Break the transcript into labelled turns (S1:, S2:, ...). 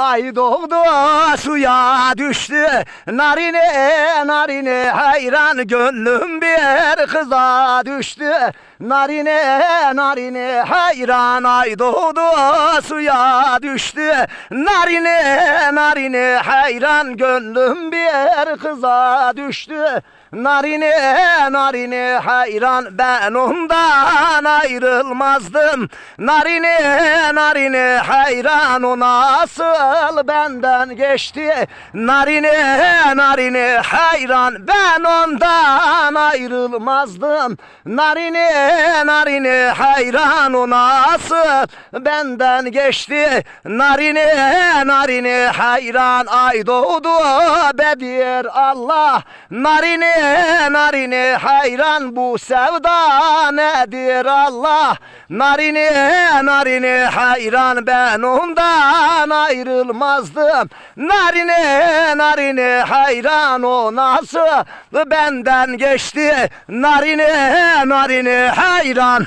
S1: Ay doğdu suya düştü. Narine narine hayran gönlüm bir kıza düştü. Narine narine hayran ay doğdu suya düştü. Narine narine hayran gönlüm bir kıza düştü. Narine narine hayran ben ondan ayrılmazdım. Narine narine hayran o nasıl benden geçti Narine narine. Hayran ben ondan ayrılmazdım. Narine narine hayran o nasıl? Benden geçti Narine narine. Hayran ay doğdu Bedir Allah. Narine narine hayran bu sevda nedir Allah? Narine narine hayran ben ondan ayrılmazdım Narine narine hayran o nasıl? Benden geçti. Narine narine hayran